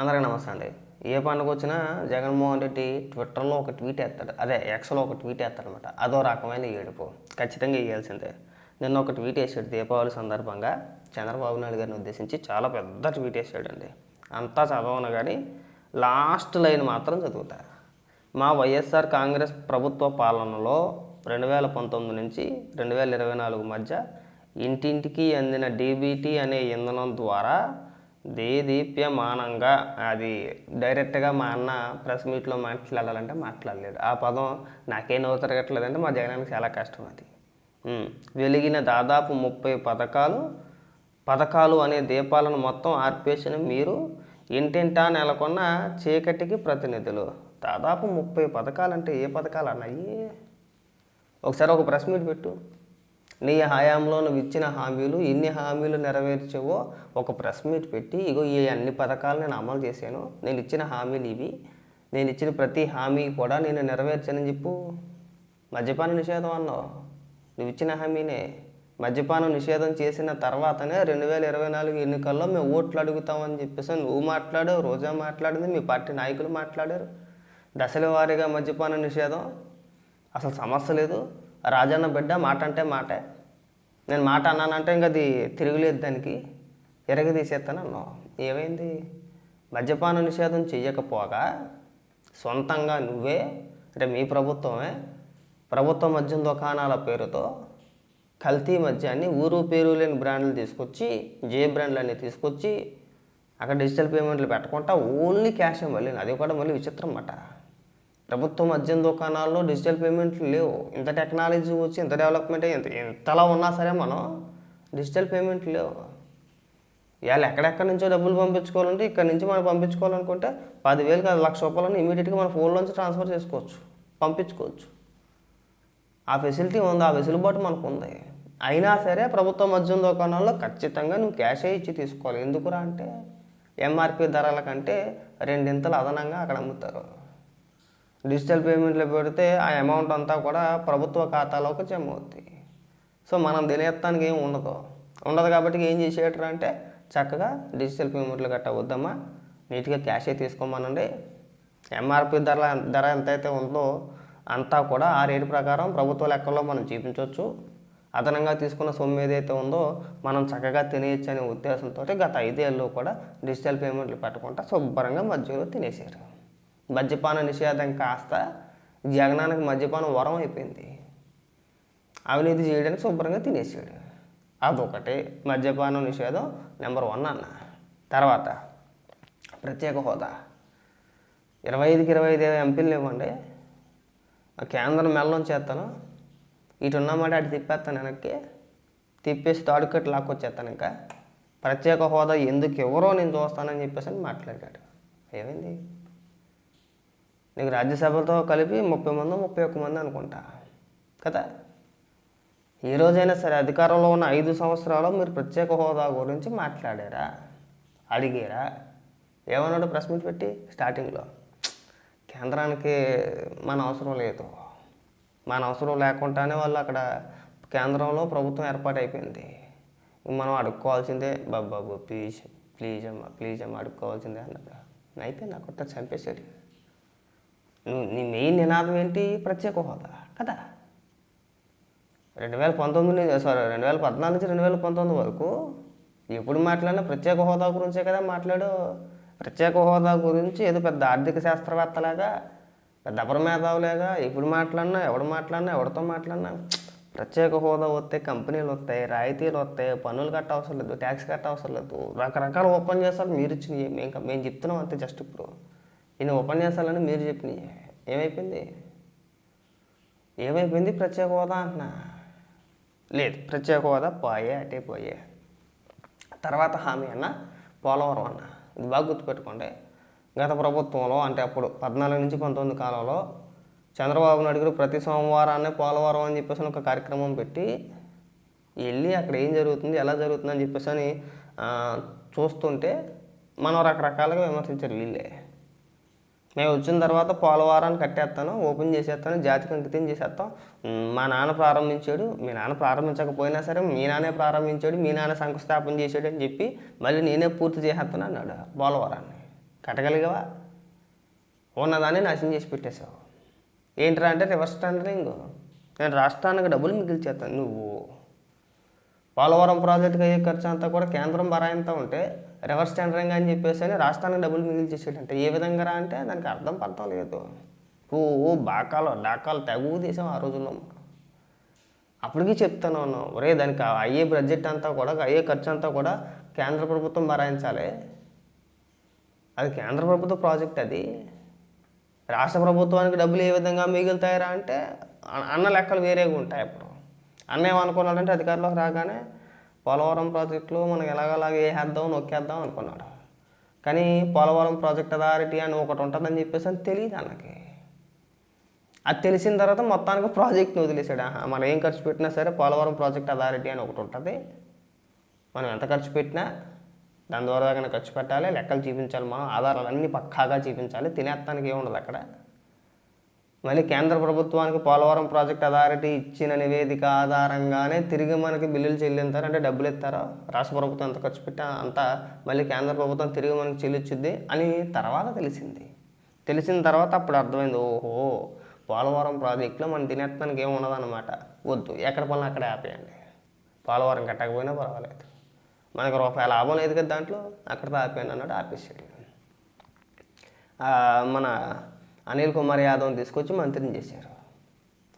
అందరికీ నమస్తే అండి. ఏ పండుగ వచ్చినా జగన్మోహన్ రెడ్డి ట్విట్టర్లో ఒక ట్వీట్ వేస్తాడు. అదే ఎక్స్లో ఒక ట్వీట్ వేస్తాడనమాట. అదో రకమైన ఏడుపు. ఖచ్చితంగా వేయాల్సిందే. నిన్న ఒక ట్వీట్ వేసాడు దీపావళి సందర్భంగా. చంద్రబాబు నాయుడు గారిని ఉద్దేశించి చాలా పెద్ద ట్వీట్ వేసాడండి. అంతా చదవను కానీ లాస్ట్ లైన్ మాత్రం చదువుతా. మా వైఎస్ఆర్ కాంగ్రెస్ ప్రభుత్వ పాలనలో రెండు వేల పంతొమ్మిది నుంచి రెండు వేల ఇరవై నాలుగు మధ్య ఇంటింటికి అందిన డీబీటీ అనే ఇంధనం ద్వారా దేదీప్యమానంగా అది డైరెక్ట్గా మా అన్న ప్రెస్ మీట్లో మాట్లాడాలంటే మాట్లాడలేదు. ఆ పదం నాకేం నవ్వు తిరగట్లేదంటే మా జగనానికి చాలా కష్టం అది. వెలిగిన దాదాపు ముప్పై పథకాలు పథకాలు అనే దీపాలను మొత్తం ఆర్పేసిన మీరు ఇంటింటా నెలకొన్న చీకటికి ప్రతినిధులు. దాదాపు ముప్పై పథకాలు అంటే ఏ పథకాలు అన్నాయి? ఒకసారి ఒక ప్రెస్ మీట్ పెట్టు. నీ హయాంలో నువ్వు ఇచ్చిన హామీలు ఎన్ని హామీలు నెరవేర్చావో ఒక ప్రెస్ మీట్ పెట్టి ఇగో ఈ అన్ని పథకాలు నేను అమలు చేశాను నేను ఇచ్చిన హామీలు ఇవి నేను ఇచ్చిన ప్రతి హామీ కూడా నేను నెరవేర్చానని చెప్పు. మద్యపాన నిషేధం అన్నావు. నువ్వు ఇచ్చిన హామీనే. మద్యపానం నిషేధం చేసిన తర్వాతనే రెండు వేల ఇరవై నాలుగు ఎన్నికల్లో మేము ఓట్లు అడుగుతామని చెప్పేసి నువ్వు మాట్లాడావు రోజా మాట్లాడింది మీ పార్టీ నాయకులు మాట్లాడారు. దశల వారీగా మద్యపాన నిషేధం. అసలు సమస్య లేదు. రాజన్న బిడ్డ మాట అంటే మాటే. నేను మాట అన్నానంటే ఇంకా అది తిరుగులేదు దానికి. ఎరగ తీసేస్తాను అన్నావు. ఏమైంది? మద్యపాన నిషేధం చెయ్యకపోగా సొంతంగా నువ్వే అంటే మీ ప్రభుత్వమే ప్రభుత్వ మద్యం దుకాణాల పేరుతో కల్తీ మద్యాన్ని ఊరు పేరు లేని బ్రాండ్లు తీసుకొచ్చి జే బ్రాండ్లు అన్నీ తీసుకొచ్చి అక్కడ డిజిటల్ పేమెంట్లు పెట్టకుండా ఓన్లీ క్యాష్ మళ్ళీ అది కూడా మళ్ళీ విచిత్రం అన్నమాట. ప్రభుత్వ మద్యం దుకాణాల్లో డిజిటల్ పేమెంట్లు లేవు. ఇంత టెక్నాలజీ వచ్చి ఇంత డెవలప్మెంట్ అయ్యి ఇంత ఇంతలా ఉన్నా సరే మనం డిజిటల్ పేమెంట్లు లేవు. ఇవాళ ఎక్కడెక్కడి నుంచో డబ్బులు పంపించుకోవాలంటే ఇక్కడ నుంచి మనం పంపించుకోవాలనుకుంటే పదివేలు కాదు లక్ష రూపాయలను ఇమీడియట్గా మన ఫోన్లోంచి ట్రాన్స్ఫర్ చేసుకోవచ్చు. పంపించుకోవచ్చు. ఆ ఫెసిలిటీ ఉంది ఆ వెసులుబాటు మనకు ఉంది అయినా సరే ప్రభుత్వ మద్యం దుకాణాల్లో ఖచ్చితంగా నువ్వు క్యాషే ఇచ్చి తీసుకోవాలి. ఎందుకురా అంటే ఎంఆర్పి ధరల కంటే రెండింతలు అదనంగా అక్కడ అమ్ముతారు. డిజిటల్ పేమెంట్లో పెడితే ఆ అమౌంట్ అంతా కూడా ప్రభుత్వ ఖాతాలోకి జమ అవుతాయి సో మనం తెలియత్తానికి ఏం ఉండదు. ఉండదు కాబట్టి ఏం చేసేటరు అంటే చక్కగా డిజిటల్ పేమెంట్లు గట్ట వద్దమ్మా నీట్గా క్యాషే తీసుకోమనండి. ఎంఆర్పి ధర ధర ఎంతైతే ఉందో అంతా కూడా ఆ రేటు ప్రకారం ప్రభుత్వ లెక్కల్లో మనం చూపించవచ్చు అదనంగా తీసుకున్న సొమ్ము ఏదైతే ఉందో మనం చక్కగా తినేయచ్చు అనే ఉద్దేశంతో గత ఐదేళ్ళు కూడా డిజిటల్ పేమెంట్లు పెట్టకుండా శుభ్రంగా మధ్యలో తినేసారు మద్యపాన నిషేధం కాస్త జగనానికి మద్యపానం వరం అయిపోయింది. అవినీతి చేయడానికి శుభ్రంగా తినేసాడు. అదొకటి మద్యపానం నిషేధం నెంబర్ వన్ అన్న. తర్వాత ప్రత్యేక హోదా. ఇరవై ఐదుకి ఇరవై ఐదు ఎంపీలు ఇవ్వండి ఆ కేంద్రం మెల్లం చేస్తాను. ఇటు ఉన్నమాట అటు తిప్పేస్తాను వెనక్కి. తిప్పేసి తాడుకట్టు లాక్కొచ్చేస్తాను ఇంకా. ప్రత్యేక హోదా ఎందుకు ఎవరో నేను చూస్తానని చెప్పేసి అని మాట్లాడాడు. ఏమైంది? నీకు రాజ్యసభతో కలిపి ముప్పై మంది ముప్పై ఒక్క మంది అనుకుంటా. కదా? ఈ రోజైనా సరే అధికారంలో ఉన్న ఐదు సంవత్సరాలు మీరు ప్రత్యేక హోదా గురించి మాట్లాడారా? అడిగారా? ఏమన్నాడు ప్రెస్ మీట్ పెట్టి స్టార్టింగ్లో? కేంద్రానికి మన అవసరం లేదు. మన అవసరం లేకుండానే వాళ్ళు అక్కడ కేంద్రంలో ప్రభుత్వం ఏర్పాటు అయిపోయింది మనం అడుక్కోవాల్సిందే బాబు బాబు ప్లీజ్ ప్లీజ్ అమ్మ ప్లీజ్ అమ్మ అడుక్కోవాల్సిందే అన్నాడు. అయిపోయింది అక్కడ చంపేశారు నీ మెయిన్ నినాదం ఏంటి? ప్రత్యేక హోదా కదా? రెండు వేల పంతొమ్మిది సారీ రెండు వేల పద్నాలుగు నుంచి రెండు వేల పంతొమ్మిది వరకు ఎప్పుడు మాట్లాడినా ప్రత్యేక హోదా గురించే కదా మాట్లాడు. ప్రత్యేక హోదా గురించి ఏదో పెద్ద ఆర్థిక శాస్త్రవేత్తలాగా పెద్ద అపరమేధావులేగా ఎప్పుడు మాట్లాడినా ఎవడు మాట్లాడినా ఎవరితో మాట్లాడినా ప్రత్యేక హోదా వస్తే కంపెనీలు వస్తాయి రాయితీలు వస్తాయి పన్నులు కట్ట అవసరం లేదు ట్యాక్స్ కట్ట అవసరం లేదు. రకరకాల ఉపన్యాసాలు మీరు ఇచ్చినవి. మేము మేము చెప్తున్నాం అంతే జస్ట్ ఇప్పుడు. ఇన్ని ఉపన్యాసాలని మీరు చెప్పినాయి ఏమైపోయింది? ఏమైపోయింది? ప్రత్యేక హోదా అంటున్నా. లేదు ప్రత్యేక హోదా పోయే అటే పోయే. తర్వాత హామీ అన్న పోలవరం అన్న. ఇది బాగా గుర్తుపెట్టుకోండి. గత ప్రభుత్వంలో అంటే అప్పుడు పద్నాలుగు నుంచి పంతొమ్మిది కాలంలో చంద్రబాబు నాయుడు గారు ప్రతి సోమవారాన్ని పోలవరం అని చెప్పేసి ఒక కార్యక్రమం పెట్టి వెళ్ళి అక్కడ ఏం జరుగుతుంది ఎలా జరుగుతుంది అని చెప్పేసి అని చూస్తుంటే మనం రకరకాలుగా విమర్శించారు వీళ్ళే. మేము వచ్చిన తర్వాత పోలవరాన్ని కట్టేస్తాను ఓపెన్ చేసేస్తాను జాతికి అంకితం చేసేస్తాం. మా నాన్న ప్రారంభించాడు. మీ నాన్న ప్రారంభించకపోయినా సరే మీ నాన్నే ప్రారంభించాడు మీ నాన్న శంకుస్థాపన చేశాడు అని చెప్పి మళ్ళీ నేనే పూర్తి చేసేస్తాను అన్నాడు పోలవరాన్ని. కట్టగలిగావా? ఉన్నదాన్ని నాశనం చేసి పెట్టేశావు. ఏంట్రా అంటే రివర్స్ టెండరింగ్ నేను రాష్ట్రానికి డబ్బులు మిగిల్చేస్తాను. నువ్వు పోలవరం ప్రాజెక్టుకి అయ్యే ఖర్చు అంతా కూడా కేంద్రం బరాయింతా ఉంటే రివర్స్ టెండరింగ్ అని చెప్పేసి అని రాష్ట్రానికి డబ్బులు మిగిల్చేసాడంటే ఏ విధంగా రా అంటే దానికి అర్థం పడతాం లేదు. ఓ ఓ బాకాలు డాకాలు తెగు తీసాం ఆ రోజుల్లో. అప్పటికి చెప్తాను ఒరే దానికి అయ్యే బడ్జెట్ అంతా కూడా అయ్యే ఖర్చు అంతా కూడా కేంద్ర ప్రభుత్వం భరాయించాలి అది కేంద్ర ప్రభుత్వ ప్రాజెక్ట్ అది. రాష్ట్ర ప్రభుత్వానికి డబ్బులు ఏ విధంగా మిగులుతాయరా అంటే అన్న లెక్కలు వేరేగా ఉంటాయి అప్పుడు. అన్న ఏమనుకున్నాడంటే అధికారంలోకి రాగానే పోలవరం ప్రాజెక్టులో మనం ఎలాగలాగా వేసేద్దాం నొక్కేద్దాం అనుకున్నాడు. కానీ పోలవరం ప్రాజెక్ట్ అథారిటీ అని ఒకటి ఉంటుందని చెప్పేసి అని తెలియదు అన్నకి. అది తెలిసిన తర్వాత మొత్తానికి ప్రాజెక్ట్ని వదిలేసాడు మనం ఏం ఖర్చు పెట్టినా సరే పోలవరం ప్రాజెక్ట్ అథారిటీ అని ఒకటి ఉంటుంది. మనం ఎంత ఖర్చు పెట్టినా దాని ద్వారా ఖర్చు పెట్టాలి లెక్కలు చూపించాలి మనం ఆధారాలు అన్నీ పక్కాగా చూపించాలి తినేస్తానికి ఏముండదు అక్కడ. మళ్ళీ కేంద్ర ప్రభుత్వానికి పోలవరం ప్రాజెక్ట్ అథారిటీ ఇచ్చిన నివేదిక ఆధారంగానే తిరిగి మనకి బిల్లులు చెల్లింతారు అంటే డబ్బులు ఇస్తారా? రాష్ట్ర ప్రభుత్వం ఎంత ఖర్చు పెట్టా? అంతా మళ్ళీ కేంద్ర ప్రభుత్వం తిరిగి మనకి చెల్లించుద్ది అని తర్వాత తెలిసింది. తెలిసిన తర్వాత అప్పుడు అర్థమైంది ఓహో పోలవరం ప్రాజెక్టులో మనం తినేస్తానికి ఏమి ఉండదన్నమాట. వద్దు ఎక్కడ పనులు అక్కడే ఆపేయండి. పోలవరం కట్టకపోయినా పర్వాలేదు. మనకు రూపాయి లాభం లేదు కదా దాంట్లో అక్కడ ఆపేయండి అన్నాడు ఆపేసాడు మన అనిల్ కుమార్ యాదవ్ని తీసుకొచ్చి మంత్రిని చేశారు.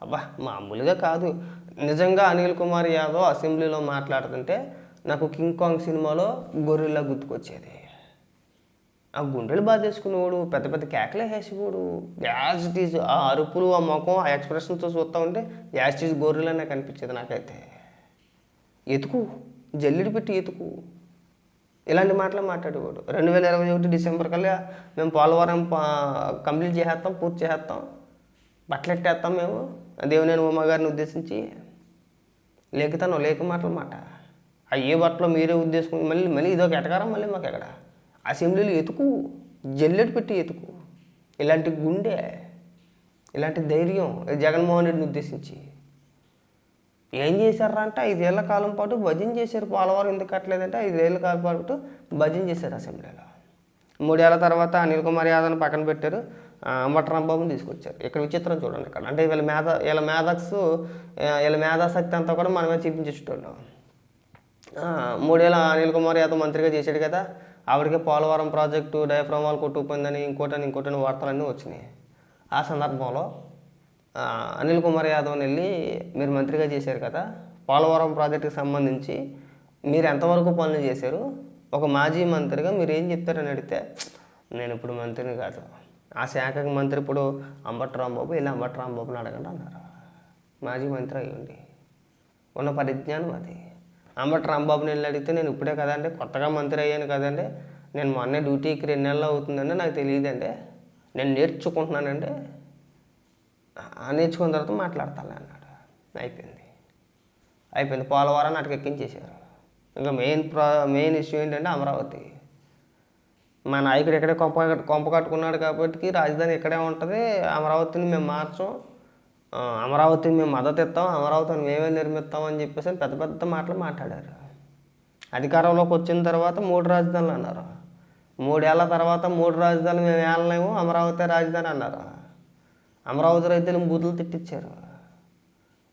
అబ్బా మామూలుగా కాదు. నిజంగా అనిల్ కుమార్ యాదవ్ అసెంబ్లీలో మాట్లాడుతుంటే నాకు కింగ్ కాంగ్ సినిమాలో గొర్రెలా గుర్తుకొచ్చేది. ఆ గుండెలు బాధేసుకునేవాడు పెద్ద పెద్ద కేకలే వేసేవాడు. యాజ్ ఇట్ ఈజ్ ఆ అరుపులు ఆ ముఖం ఆ ఎక్స్ప్రెషన్తో చూస్తూ ఉంటే యాజ్ ఇట్ ఈజ్ గొర్రెలనే కనిపించేది నాకైతే. ఎతుకు జల్లిడి పెట్టి ఎతుకు. ఇలాంటి మాటలు మాట్లాడేవాడు. రెండు వేల ఇరవై ఒకటి డిసెంబర్ కల్లా మేము పోలవరం కంప్లీట్ చేసేస్తాం పూర్తి చేసేస్తాం బట్టలు ఎట్టేస్తాం మేము. దేవునేని ఉమ్మ గారిని ఉద్దేశించి లేకుతాను లేక మాటలు మాట. ఆ ఏ బట్టలో మీరే ఉద్దేశం మళ్ళీ మళ్ళీ ఇదొక ఎటకారం మళ్ళీ మాకు ఎక్కడ? అసెంబ్లీలు ఎతుకు జల్లెడు పెట్టి ఎతుకు. ఇలాంటి గుండె ఇలాంటి ధైర్యం జగన్మోహన్ రెడ్డిని ఉద్దేశించి. ఏం చేశారా అంటే ఐదేళ్ళ కాలం పాటు భజన చేశారు పోలవరం ఎందుకు కట్టలేదంటే ఐదేళ్ళ కాలం పాటు భజన చేశారు అసెంబ్లీలో. మూడేళ్ళ తర్వాత అనిల్ కుమార్ యాదవ్ని పక్కన పెట్టారు మటరాంబాబుని తీసుకొచ్చారు. ఇక్కడ విచిత్రం చూడండి ఇక్కడ. అంటే వీళ్ళ మేధ వీళ్ళ మేధక్స్ వీళ్ళ మేధాశక్తి అంతా కూడా మనమే చూపించేటోళ్ళం. మూడేళ్ళ అనిల్ కుమార్ యాదవ్ మంత్రిగా చేశాడు కదా ఆవిడకే పోలవరం ప్రాజెక్టు డయాఫ్రామాలు కొట్టుకుపోయిందని ఇంకోటని ఇంకోటని వార్తలన్నీ వచ్చినాయి. ఆ సందర్భంలో అనిల్ కుమార్ యాదవ్ని వెళ్ళి మీరు మంత్రిగా చేశారు కదా. పోలవరం ప్రాజెక్టుకి సంబంధించి మీరు ఎంతవరకు పనులు చేశారు? ఒక మాజీ మంత్రిగా మీరు ఏం చెప్తారని అడిగితే నేను ఇప్పుడు మంత్రిని కాదు. ఆ శాఖకి మంత్రి ఇప్పుడు అంబట్ రాంబాబు ఇలా అంబట్ రాంబాబుని అడగండి అన్నారు. మాజీ మంత్రి అయ్యండి. ఉన్న పరిజ్ఞానం అది. అంబట్ రాంబాబుని వెళ్ళి అడిగితే నేను ఇప్పుడే కదండి కొత్తగా మంత్రి అయ్యాను కదండి నేను మొన్నే డ్యూటీకి రెండు నెలలు అవుతుందండి నాకు తెలియదండి. నేను నేర్చుకుంటున్నానండి. నేర్చుకున్న తర్వాత మాట్లాడతాను అన్నాడు. అయిపోయింది. అయిపోయింది. పోలవరం అటుకు ఎక్కించేశారు. ఇంకా మెయిన్ ప్రా మెయిన్ ఇష్యూ ఏంటంటే అమరావతి. మా నాయకుడు ఇక్కడే కొంప కొంప కట్టుకున్నాడు కాబట్టి రాజధాని ఇక్కడే ఉంటుంది. అమరావతిని మేము మార్చం. అమరావతిని మేము మద్దతు ఇస్తాం. అమరావతిని మేమే నిర్మిస్తాం అని చెప్పేసి పెద్ద పెద్ద మాటలు మాట్లాడారు. అధికారంలోకి వచ్చిన తర్వాత మూడు రాజధానులు అన్నారు. మూడేళ్ళ తర్వాత మూడు రాజధానులు మేము ఏళ్ళలేము. అమరావతి రాజధాని అన్నారు. అమరావతి రైతులు బూతులు తిట్టించారు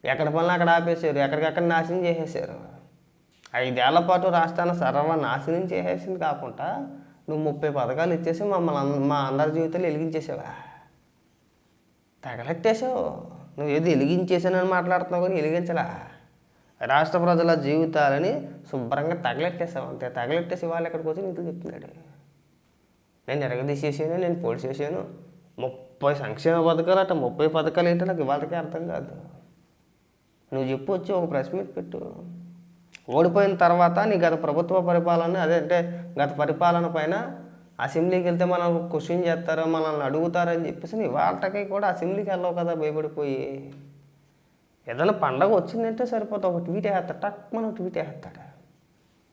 ఎక్కడ పనులు అక్కడ ఆపేశారు. ఎక్కడికక్కడ నాశనం చేసేసారు ఐదేళ్ళ పాటు రాష్ట్రాన్ని సర్వ నాశనం చేసేసింది కాకుండా నువ్వు ముప్పై పథకాలు ఇచ్చేసి మమ్మల్ని మా అందరి జీవితాలు వెలిగించేసావా? తగలెట్టేసావు నువ్వు ఏది వెలిగించేసానని మాట్లాడుతున్నావు కానీ వెలిగించలా. రాష్ట్ర ప్రజల జీవితాలని శుభ్రంగా తగలెట్టేసావు అంతే తగలెట్టేసి వాళ్ళు ఎక్కడికి వచ్చి నీతులు చెప్తున్నాడు. నేను ఎరగదీసేసాను నేను పోలీసేసాను ముప్పై ముప్పై సంక్షేమ పథకాలు అట్ట ముప్పై పథకాలు ఏంటో నాకు ఇవాళకే అర్థం కాదు. నువ్వు చెప్పు వచ్చి ఒక ప్రెస్ మీట్ పెట్టు. ఓడిపోయిన తర్వాత నీ గత ప్రభుత్వ పరిపాలన అదే అంటే గత పరిపాలన పైన అసెంబ్లీకి వెళ్తే మనల్ని క్వశ్చన్ చేస్తారు మనల్ని అడుగుతారని చెప్పేసి నీ వాళ్ళకి కూడా అసెంబ్లీకి వెళ్ళవు కదా భయపడిపోయి. ఏదైనా పండగ వచ్చిందంటే సరిపోతుంది ఒక ట్వీట్ వేస్తాడు టక్ మనం ట్వీట్ వేస్తాడు.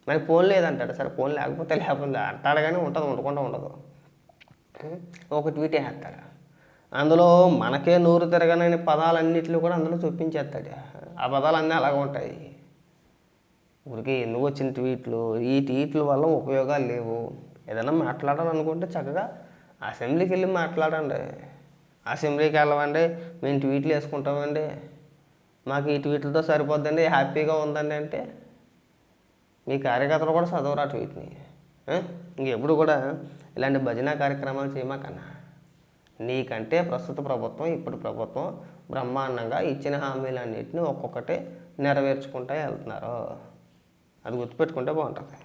మరి ఫోన్ లేదంటాడు సరే ఫోన్ లేకపోతే లేకపోతే అంటాడు కానీ ఉంటుంది ఉండకుండా ఉండదు. ఒక ట్వీట్ వేస్తాడు. అందులో మనకే నోరు తిరగనని పదాలన్నింటిలో కూడా అందులో చూపించేస్తాడు ఆ పదాలన్నీ అలాగ ఉంటాయి. ఊరికి ఎందుకు వచ్చిన ట్వీట్లు ఈ ట్వీట్ల వల్ల ఉపయోగాలు లేవు. ఏదైనా మాట్లాడాలనుకుంటే చక్కగా అసెంబ్లీకి వెళ్ళి మాట్లాడండి. అసెంబ్లీకి వెళ్ళవండి మేము ట్వీట్లు వేసుకుంటామండి. మాకు ఈ ట్వీట్లతో సరిపోద్దండి హ్యాపీగా ఉందండి అంటే మీ కార్యకర్తలు కూడా చదవరా ట్వీట్ని. ఇంకెప్పుడు కూడా ఇలాంటి భజన కార్యక్రమాలు చేయమాకన్నా. నీకంటే ప్రస్తుత ప్రభుత్వం ఇప్పుడు ప్రభుత్వం బ్రహ్మాండంగా ఇచ్చిన హామీలన్నింటినీ ఒక్కొక్కటి నెరవేర్చుకుంటూ వెళ్తున్నారు. అది గుర్తుపెట్టుకుంటే బాగుంటుంది.